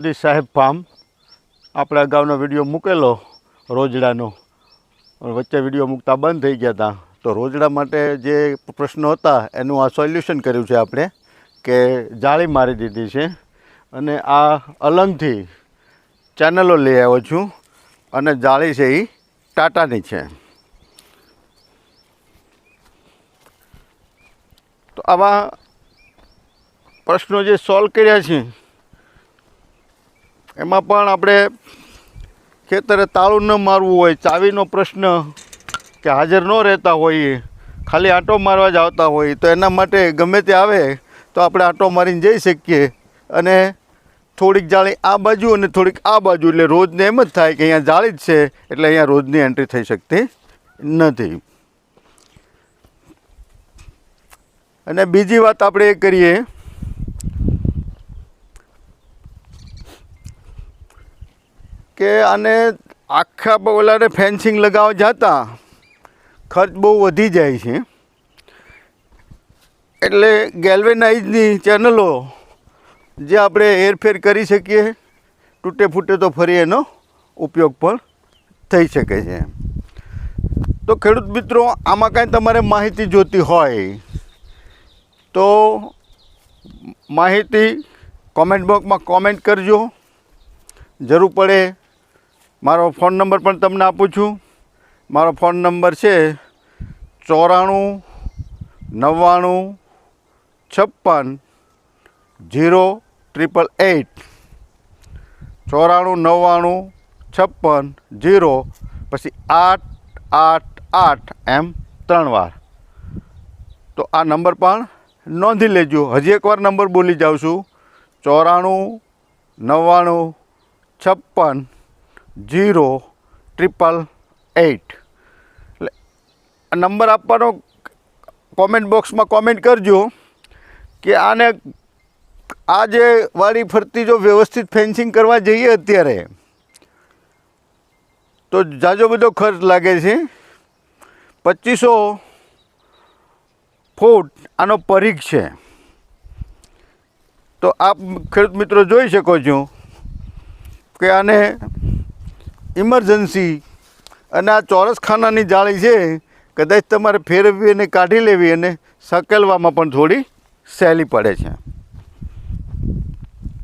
મોદી સાહેબ ફાર્મ. આપણે અગાઉનો વીડિયો મૂકેલો, રોજડાનો. વચ્ચે વીડિયો મૂકતા બંધ થઈ ગયા હતા તો રોજડા માટે જે પ્રશ્નો હતા, એનું આ સોલ્યુશન કર્યું છે આપણે, કે જાળી મારી દીધી છે. અને આ અલંગથી ચેનલો લઈ આવ્યો છું, અને જાળી છે એ ટાટાની છે. તો આવા પ્રશ્નો જે સોલ્વ કર્યા છે એમાં પણ આપણે ખેતરે તાળું ન મારવું હોય, ચાવીનો પ્રશ્ન કે હાજર ન રહેતા હોઈએ ખાલી આંટો મારવા જ આવતા હોય, તો એના માટે ગમે તે આવે તો આપણે આંટો મારીને જઈ શકીએ. અને થોડીક જાળી આ બાજુ અને થોડીક આ બાજુ, એટલે રોજને એમ જ થાય કે અહીંયા જાળી જ છે, એટલે અહીંયા રોજની એન્ટ્રી થઈ શકતી નથી. અને બીજી વાત આપણે એ કરીએ કે આને આખા ઓલાને ફેન્સિંગ લગાવવા જતા, ખર્ચ બહુ વધી જાય છે. એટલે ગેલ્વેનાઇઝની ચેનલો જે આપણે હેરફેર કરી શકીએ, તૂટે ફૂટે તો ફરી એનો ઉપયોગ પણ થઈ શકે છે. તો ખેડૂત મિત્રો, આમાં કાંઈ તમારે માહિતી જોતી હોય, તો માહિતી કોમેન્ટ બોક્સમાં કોમેન્ટ કરજો. જરૂર પડે મારો ફોન નંબર પણ તમને આપું છું. મારો ફોન નંબર છે ચોરાણું નવ્વાણું છપ્પન જીરો ટ્રિપલ એટ ચોરાણું નવ્વાણું છપ્પન જીરો પછી આઠ આઠ આઠ એમ ત્રણ વાર. તો આ નંબર પણ નોંધી લેજો. હજી એકવાર નંબર બોલી જાઉં છું. ચોરાણું નવ્વાણું છપ્પન જીરો ટ્રિપલ એઇટ. એટલે નંબર આપવાનો કોમેન્ટ બોક્સમાં કોમેન્ટ કરજો કે આને આ જે વાળી ફરતી જો વ્યવસ્થિત ફેન્સિંગ કરવા જઈએ અત્યારે, તો જાજો બધો ખર્ચ લાગે છે. પચીસો ફૂટ આનો પરીખ છે. તો આપ ખેડૂત મિત્રો જોઈ શકો છો કે આને ઇમરજન્સી. અને આ ચોરસ ખાનાની જાળી છે, કદાચ તમારે ફેરવવી અને કાઢી લેવી અને સકેલવામાં પણ થોડી સહેલી પડે છે.